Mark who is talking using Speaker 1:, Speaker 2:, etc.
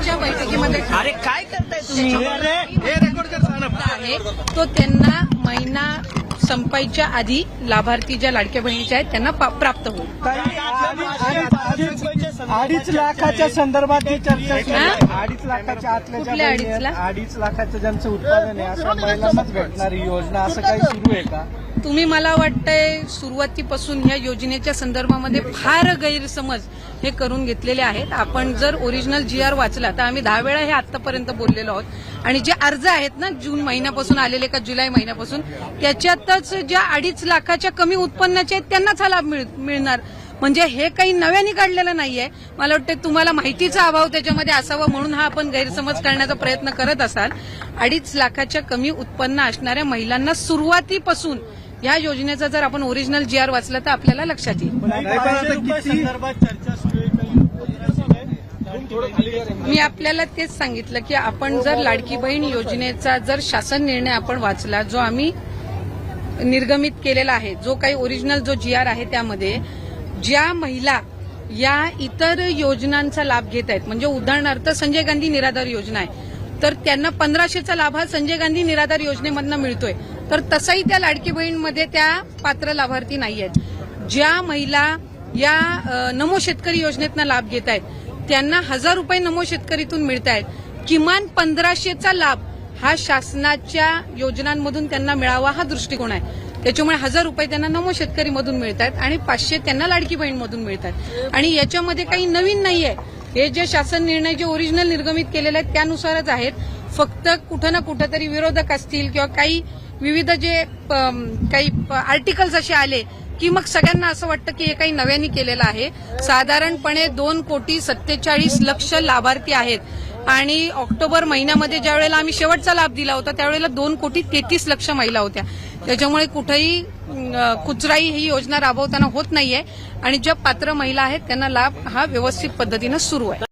Speaker 1: आजच्या बैठकीमध्ये
Speaker 2: अरे काय करताय तुम्ही?
Speaker 1: तो त्यांना महिना संपायच्या आधी लाभार्थी ज्या लाडक्या बहिणीच्या आहेत त्यांना प्राप्त होईल.
Speaker 3: अडीच लाखाच्या संदर्भात ही चर्चा सुरू आहे. अडीच लाखाच्या आतल्या ज्या
Speaker 1: कुठल्या
Speaker 3: बहिणी आहेत,
Speaker 1: अडीचला?
Speaker 3: अडीच लाखाचं ज्यांचं उत्पादन आहे अशा महिलांनाच भेटणारी योजना असं काही सुरू आहे का?
Speaker 1: तुम्ही मला वाटतंय सुरुवातीपासून ह्या योजनेच्या संदर्भामध्ये फार गैरसमज हे करून घेतलेले आहेत. आपण जर ओरिजिनल जी आर वाचला तर आम्ही दहा वेळा हे आतापर्यंत बोललेलो आहोत. आणि जे अर्ज आहेत ना जून महिन्यापासून आलेले का जुलै महिन्यापासून त्याच्यातच ज्या अडीच लाखाच्या कमी उत्पन्नाचे आहेत त्यांनाच हा लाभ मिळ- मिळणार. म्हणजे हे काही नव्याने काढलेलं नाहीये. मला वाटतं तुम्हाला माहितीचा अभाव त्याच्यामध्ये असावा म्हणून हा आपण गैरसमज करण्याचा प्रयत्न करत असाल. अडीच लाखाच्या कमी उत्पन्न असणाऱ्या महिलांना सुरुवातीपासून या योजनेचा जर आपण ओरिजिनल जी आर वाचला तर आपल्याला लक्षात येईल. मी आपल्याला तेच सांगितलं की आपण जर लाडकी बहीण योजनेचा जर शासन निर्णय आपण वाचला जो आम्ही निर्गमित केलेला आहे जो काही ओरिजिनल जो जी आर आहे त्यामध्ये ज्या महिला या इतर योजनांचा लाभ घेत आहेत म्हणजे उदाहरणार्थ संजय गांधी निराधार योजना आहे तर त्यांना पंधराशेचा लाभ हा संजय गांधी निराधार योजनेमधनं मिळतोय. तर तसंही त्या लाडकी बहीणमध्ये त्या पात्र लाभार्थी नाही आहेत. ज्या महिला या नमो शेतकरी योजनेतनं लाभ घेत आहेत त्यांना हजार रुपये नमो शेतकरीतून मिळत आहेत किमान पंधराशेचा लाभ हा शासनाच्या योजनांमधून त्यांना मिळावा हा दृष्टिकोन आहे. त्याच्यामुळे हजार रुपये त्यांना नमो शेतकरीमधून मिळत आहेत आणि पाचशे त्यांना लाडकी बहीणमधून मिळत आहेत आणि याच्यामध्ये काही नवीन नाहीये. हे जे शासन निर्णय जे ओरिजिनल निर्गमित केलेले आहेत त्यानुसारच आहेत. फक्त कुठं ना कुठं तरी विरोधक असतील किंवा काही विविध जे काही आर्टिकल्स असे आले की मग सगळ्यांना असं वाटतं की हे काही नव्याने केलेलं आहे. साधारणपणे दोन कोटी सत्तेचाळीस लक्ष लाभार्थी आहेत. आणि ऑक्टोबर महिन्यामध्ये ज्या वेळेला आम्ही शेवटचा लाभ दिला होता त्यावेळेला दोन कोटी तेहतीस लक्ष महिला होत्या. त्याच्यामुळे कुठेही कुचराई ही योजना राबवताना होत नाहीये. आणि ज्या पात्र महिला आहेत त्यांना लाभ हा व्यवस्थित पद्धतीनं सुरू आहे.